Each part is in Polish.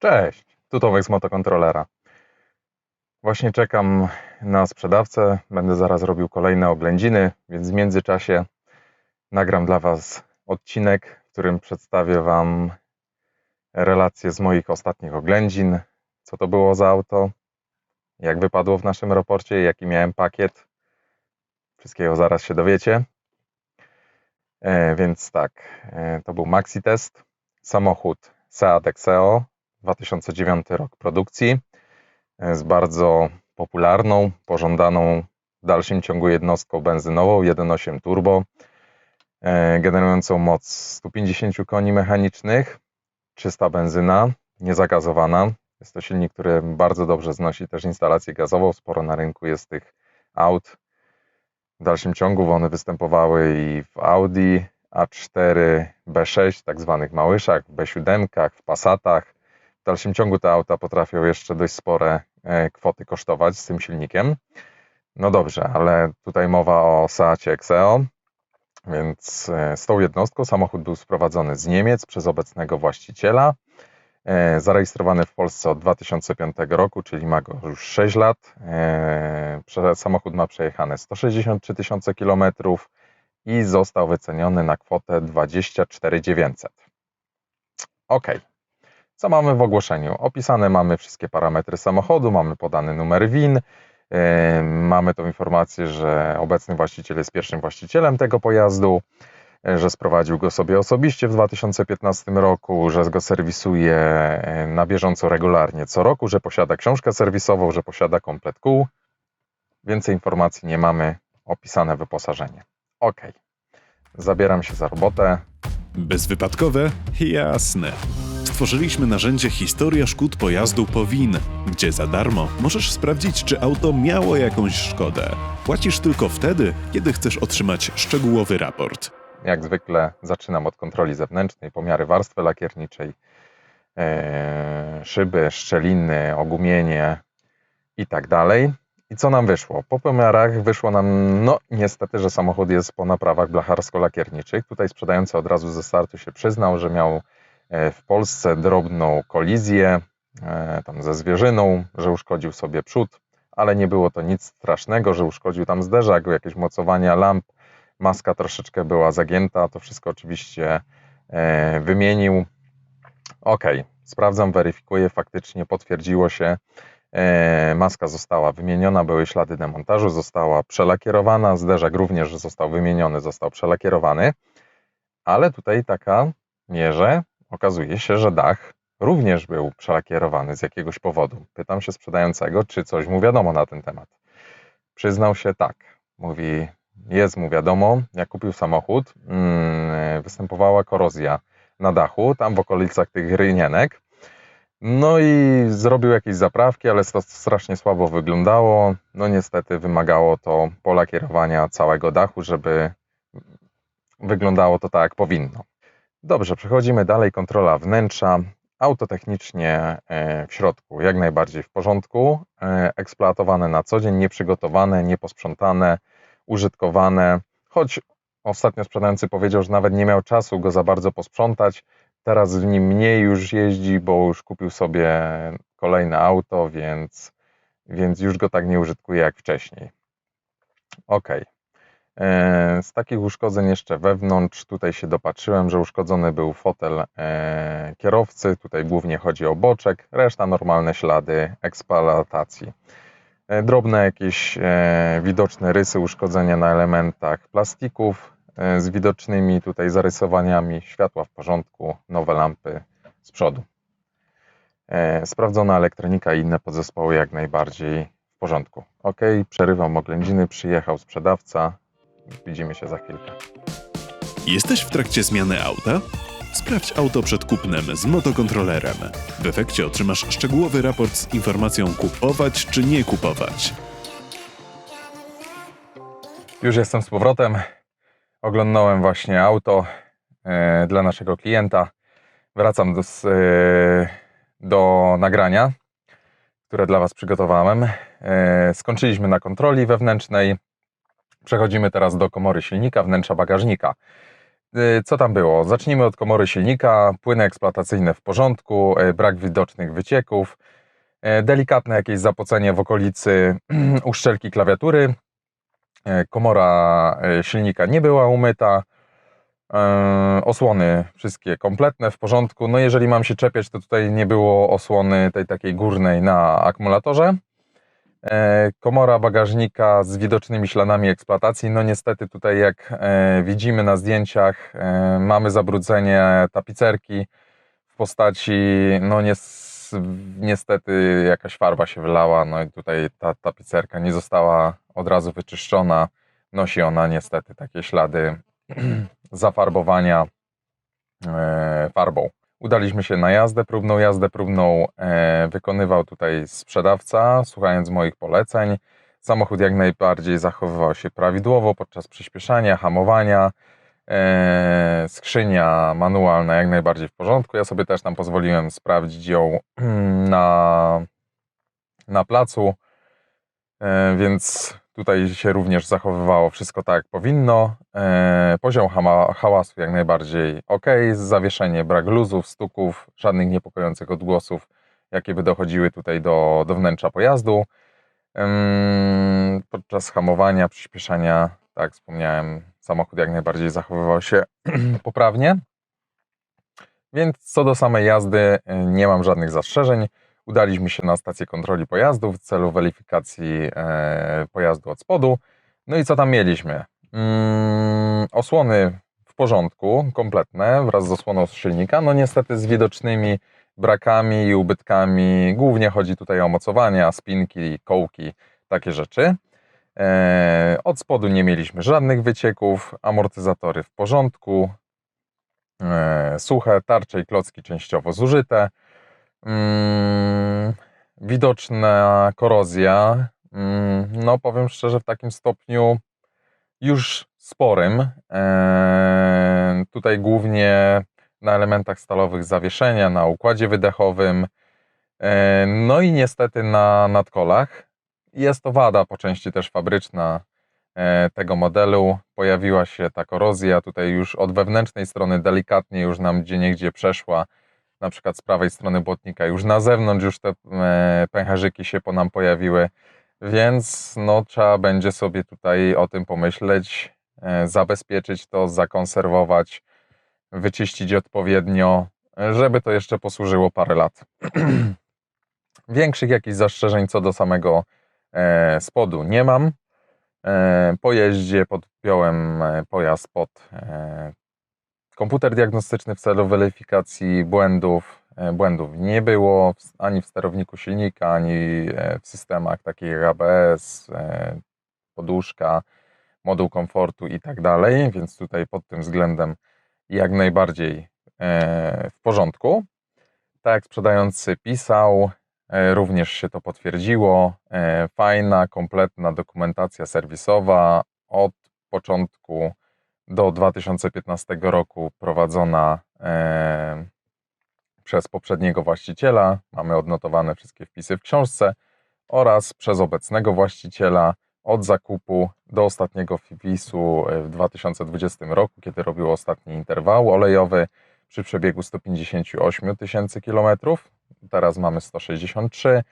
Cześć, tu Tomek z motokontrolera. Właśnie czekam na sprzedawcę. Będę zaraz robił kolejne oględziny, więc w międzyczasie nagram dla Was odcinek, w którym przedstawię Wam relacje z moich ostatnich oględzin. Co to było za auto, jak wypadło w naszym raporcie, jaki miałem pakiet. Wszystkiego zaraz się dowiecie. E, więc tak, e, to był Maxi Test. Samochód Seat Exeo 2009 rok produkcji e, z bardzo popularną, pożądaną w dalszym ciągu jednostką benzynową 1.8 turbo e, generującą moc 150 koni mechanicznych, czysta benzyna, niezagazowana. Jest to silnik, który bardzo dobrze znosi też instalację gazową. Sporo na rynku jest tych aut. W dalszym ciągu one występowały i w Audi A4, B6, tak zwanych małyszach, B7, w Passatach. W dalszym ciągu te auta potrafią jeszcze dość spore e, kwoty kosztować z tym silnikiem. No dobrze, ale tutaj mowa o Seacie Exeo, więc e, z tą jednostką samochód był sprowadzony z Niemiec przez obecnego właściciela. E, Zarejestrowany w Polsce od 2005 roku, czyli ma go już 6 lat. Samochód ma przejechane 163 tysiące kilometrów i został wyceniony na kwotę 24 900. Ok. Co mamy w ogłoszeniu? Opisane mamy wszystkie parametry samochodu, mamy podany numer WIN, e, mamy tą informację, że obecny właściciel jest pierwszym właścicielem tego pojazdu, e, że sprowadził go sobie osobiście w 2015 roku, że go serwisuje e, na bieżąco regularnie co roku, że posiada książkę serwisową, że posiada komplet kół. Więcej informacji nie mamy, opisane wyposażenie. Ok. Zabieram się za robotę. Bezwypadkowe? Jasne. Stworzyliśmy narzędzie Historia szkód pojazdu Powin, gdzie za darmo możesz sprawdzić, czy auto miało jakąś szkodę. Płacisz tylko wtedy, kiedy chcesz otrzymać szczegółowy raport. Jak zwykle zaczynam od kontroli zewnętrznej, pomiary warstwy lakierniczej, e, szyby, szczeliny, ogumienie i tak dalej. I co nam wyszło? Po pomiarach wyszło nam, no niestety, że samochód jest po naprawach blacharsko-lakierniczych. Tutaj sprzedający od razu ze startu się przyznał, że miał w Polsce drobną kolizję e, tam ze zwierzyną, że uszkodził sobie przód, ale nie było to nic strasznego, że uszkodził tam zderzak, jakieś mocowania lamp, maska troszeczkę była zagięta, to wszystko oczywiście e, wymienił. Ok, sprawdzam, weryfikuję, faktycznie potwierdziło się. E, maska została wymieniona, były ślady demontażu, została przelakierowana, zderzak również został wymieniony, został przelakierowany, ale tutaj taka mierze, okazuje się, że dach również był przelakierowany z jakiegoś powodu. Pytam się sprzedającego, czy coś mu wiadomo na ten temat. Przyznał się tak, mówi, jest mu wiadomo, jak kupił samochód, mm, występowała korozja na dachu, tam w okolicach tych rynienek. No i zrobił jakieś zaprawki, ale to strasznie słabo wyglądało. No niestety wymagało to polakierowania całego dachu, żeby wyglądało to tak, jak powinno. Dobrze, przechodzimy dalej. Kontrola wnętrza. Auto technicznie e, w środku jak najbardziej w porządku. E, Eksploatowane na co dzień, nieprzygotowane, nieposprzątane, użytkowane. Choć ostatnio sprzedający powiedział, że nawet nie miał czasu go za bardzo posprzątać. Teraz w nim mniej już jeździ, bo już kupił sobie kolejne auto, więc, więc już go tak nie użytkuje jak wcześniej. Ok. E, Z takich uszkodzeń jeszcze wewnątrz, tutaj się dopatrzyłem, że uszkodzony był fotel e, kierowcy, tutaj głównie chodzi o boczek, reszta normalne ślady eksploatacji. E, Drobne jakieś e, widoczne rysy uszkodzenia na elementach plastików e, z widocznymi tutaj zarysowaniami, światła w porządku, nowe lampy z przodu. E, Sprawdzona elektronika i inne podzespoły jak najbardziej w porządku. Ok, przerywam oględziny, przyjechał sprzedawca, widzimy się za chwilkę. Jesteś w trakcie zmiany auta? Sprawdź auto przed kupnem z motokontrolerem. W efekcie otrzymasz szczegółowy raport z informacją kupować czy nie kupować. Już jestem z powrotem. Oglądałem właśnie auto e, dla naszego klienta. Wracam do, s- e, do nagrania, które dla Was przygotowałem. E, skończyliśmy na kontroli wewnętrznej. Przechodzimy teraz do komory silnika, wnętrza bagażnika. y, co tam było? Zacznijmy od komory silnika. Płyny eksploatacyjne w porządku, y, brak widocznych wycieków, y, delikatne jakieś zapocenie w okolicy uszczelki klawiatury. Komora silnika nie była umyta. Osłony wszystkie kompletne, w porządku. No jeżeli mam się czepiać, to tutaj nie było osłony tej takiej górnej na akumulatorze. E, Komora bagażnika z widocznymi śladami eksploatacji. No niestety tutaj jak e, widzimy na zdjęciach e, mamy zabrudzenie tapicerki w postaci no nies, niestety jakaś farba się wylała. No i tutaj ta tapicerka nie została od razu wyczyszczona. Nosi ona niestety takie ślady zafarbowania farbą. Udaliśmy się na jazdę próbną. Jazdę próbną e, wykonywał tutaj sprzedawca, słuchając moich poleceń. Samochód jak najbardziej zachowywał się prawidłowo podczas przyspieszania, hamowania. E, skrzynia manualna jak najbardziej w porządku. Ja sobie też tam pozwoliłem sprawdzić ją na, na placu, e, więc tutaj się również zachowywało wszystko tak jak powinno. E, poziom hama, hałasu jak najbardziej ok, zawieszenie, brak luzów, stuków, żadnych niepokojących odgłosów, jakie by dochodziły tutaj do, do wnętrza pojazdu. Em, Podczas hamowania, przyspieszania, tak wspomniałem, samochód jak najbardziej zachowywał się poprawnie. Więc co do samej jazdy, e, nie mam żadnych zastrzeżeń. Udaliśmy się na stację kontroli pojazdów w celu weryfikacji e, pojazdu od spodu. No i co tam mieliśmy? Mm, osłony w porządku, kompletne, wraz z osłoną z silnika. No niestety z widocznymi brakami i ubytkami. Głównie chodzi tutaj o mocowania, spinki, kołki, takie rzeczy. E, od spodu nie mieliśmy żadnych wycieków, amortyzatory w porządku, e, suche, tarcze i klocki częściowo zużyte. Mm, widoczna korozja, mm, no powiem szczerze, w takim stopniu już sporym. E, tutaj głównie na elementach stalowych zawieszenia, na układzie wydechowym, e, no i niestety na nadkolach. Jest to wada po części też fabryczna e, tego modelu. Pojawiła się ta korozja tutaj już od wewnętrznej strony delikatnie już nam gdzie niegdzie przeszła na przykład z prawej strony błotnika, już na zewnątrz już te e, pęcherzyki się po nam pojawiły, więc no, trzeba będzie sobie tutaj o tym pomyśleć, e, zabezpieczyć to, zakonserwować, wyczyścić odpowiednio, żeby to jeszcze posłużyło parę lat. Większych jakichś zastrzeżeń co do samego e, spodu nie mam. Po jeździe podpiąłem pojazd pod komputer diagnostyczny w celu weryfikacji błędów. E, Błędów nie było ani w sterowniku silnika, ani e, w systemach takich jak ABS, e, poduszka, moduł komfortu i tak dalej, więc tutaj pod tym względem jak najbardziej w porządku. Tak jak sprzedający pisał, również się to potwierdziło. Fajna, kompletna dokumentacja serwisowa od początku do 2015 roku prowadzona e, przez poprzedniego właściciela. Mamy odnotowane wszystkie wpisy w książce oraz przez obecnego właściciela od zakupu do ostatniego wpisu e, w 2020 roku, kiedy robił ostatni interwał olejowy przy przebiegu 158 tysięcy kilometrów. Teraz mamy 163.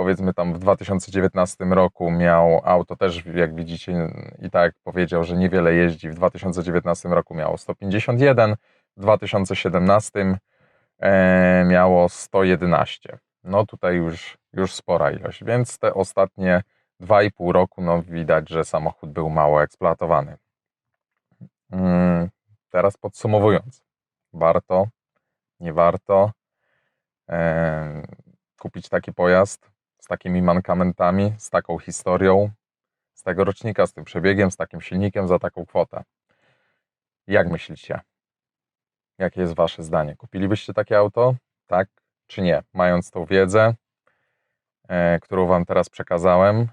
Powiedzmy tam w 2019 roku miał auto też, jak widzicie, i tak powiedział, że niewiele jeździ. W 2019 roku miało 151, w 2017 e, miało 111. No tutaj już, już spora ilość, więc te ostatnie 2,5 roku, no widać, że samochód był mało eksploatowany. Mm, Teraz podsumowując, warto, nie warto e, kupić taki pojazd takimi mankamentami, z taką historią, z tego rocznika, z tym przebiegiem, z takim silnikiem za taką kwotę. Jak myślicie? Jakie jest Wasze zdanie? Kupilibyście takie auto? Tak czy nie? Mając tą wiedzę, e, którą Wam teraz przekazałem,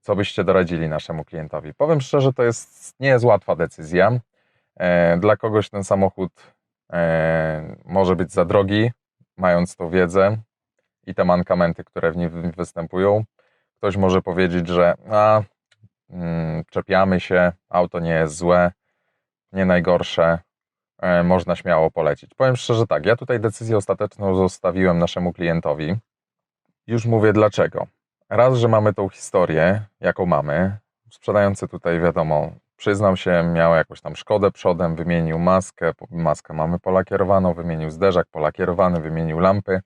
co byście doradzili naszemu klientowi? Powiem szczerze, to jest, nie jest łatwa decyzja. E, Dla kogoś ten samochód e, może być za drogi, mając tą wiedzę i te mankamenty, które w nim występują. Ktoś może powiedzieć, że a, mm, czepiamy się, auto nie jest złe, nie najgorsze, e, można śmiało polecić. Powiem szczerze tak, ja tutaj decyzję ostateczną zostawiłem naszemu klientowi. Już mówię dlaczego. Raz, że mamy tą historię, jaką mamy. Sprzedający tutaj, wiadomo, przyznał się, miał jakąś tam szkodę przodem, wymienił maskę, maskę mamy polakierowaną, wymienił zderzak polakierowany, wymienił lampy.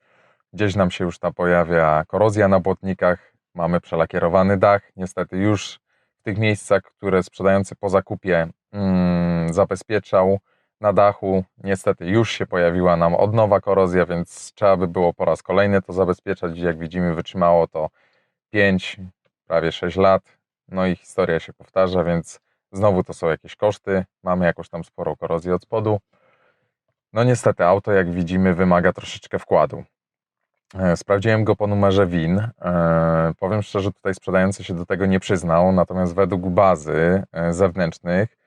Gdzieś nam się już ta pojawia korozja na błotnikach, mamy przelakierowany dach. Niestety już w tych miejscach, które sprzedający po zakupie mm, zabezpieczał na dachu, niestety już się pojawiła nam od nowa korozja, więc trzeba by było po raz kolejny to zabezpieczać. Jak widzimy, wytrzymało to 5, prawie 6 lat. No i historia się powtarza, więc znowu to są jakieś koszty. Mamy jakąś tam sporą korozję od spodu. No niestety auto, jak widzimy, wymaga troszeczkę wkładu. E, Sprawdziłem go po numerze WIN. E, Powiem szczerze, tutaj sprzedający się do tego nie przyznał, natomiast według bazy e, zewnętrznych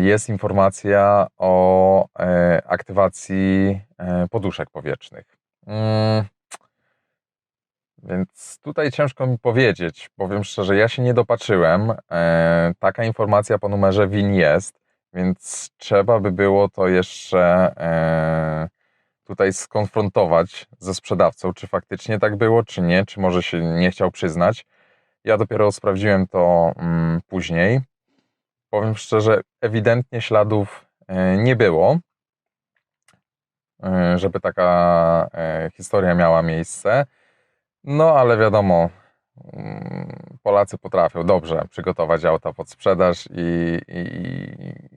jest informacja o aktywacji poduszek powietrznych. Mm, Więc tutaj ciężko mi powiedzieć. Powiem szczerze, ja się nie dopatrzyłem. Taka informacja po numerze WIN jest, więc trzeba by było to jeszcze tutaj skonfrontować ze sprzedawcą, czy faktycznie tak było, czy nie, czy może się nie chciał przyznać. Ja dopiero sprawdziłem to mm, później. Powiem szczerze, ewidentnie śladów e, nie było, e, żeby taka e, historia miała miejsce. No ale wiadomo, mm, Polacy potrafią dobrze przygotować auta pod sprzedaż i, i,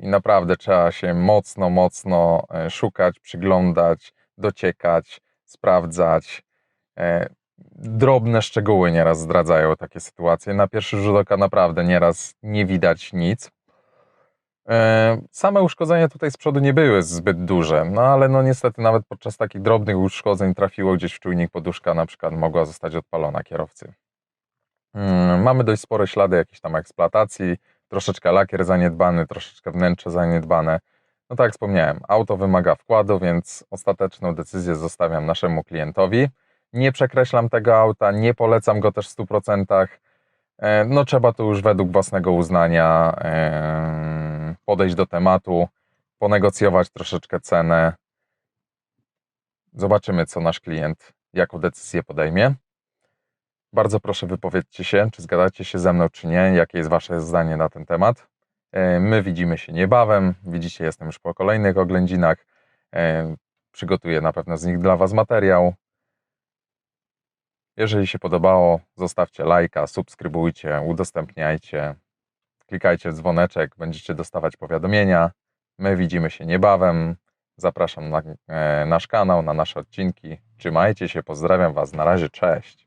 i naprawdę trzeba się mocno, mocno szukać, przyglądać, dociekać, sprawdzać. E, Drobne szczegóły nieraz zdradzają takie sytuacje. Na pierwszy rzut oka naprawdę nieraz nie widać nic. E, Same uszkodzenia tutaj z przodu nie były zbyt duże, no ale no niestety nawet podczas takich drobnych uszkodzeń trafiło gdzieś w czujnik poduszka, na przykład mogła zostać odpalona kierowcy. Mm, Mamy dość spore ślady jakiejś tam eksploatacji, troszeczkę lakier zaniedbany, troszeczkę wnętrze zaniedbane. No tak wspomniałem, auto wymaga wkładu, więc ostateczną decyzję zostawiam naszemu klientowi. Nie przekreślam tego auta, nie polecam go też w 100%. E, No trzeba tu już według własnego uznania em, podejść do tematu, ponegocjować troszeczkę cenę. Zobaczymy, co nasz klient, jaką decyzję podejmie. Bardzo proszę wypowiedzcie się, czy zgadzacie się ze mną, czy nie, jakie jest wasze zdanie na ten temat. E, My widzimy się niebawem. Widzicie, jestem już po kolejnych oględzinach. E, Przygotuję na pewno z nich dla was materiał. Jeżeli się podobało, zostawcie lajka, subskrybujcie, udostępniajcie, klikajcie w dzwoneczek, będziecie dostawać powiadomienia. My widzimy się niebawem. Zapraszam na e, nasz kanał, na nasze odcinki. Trzymajcie się, pozdrawiam Was. Na razie, cześć.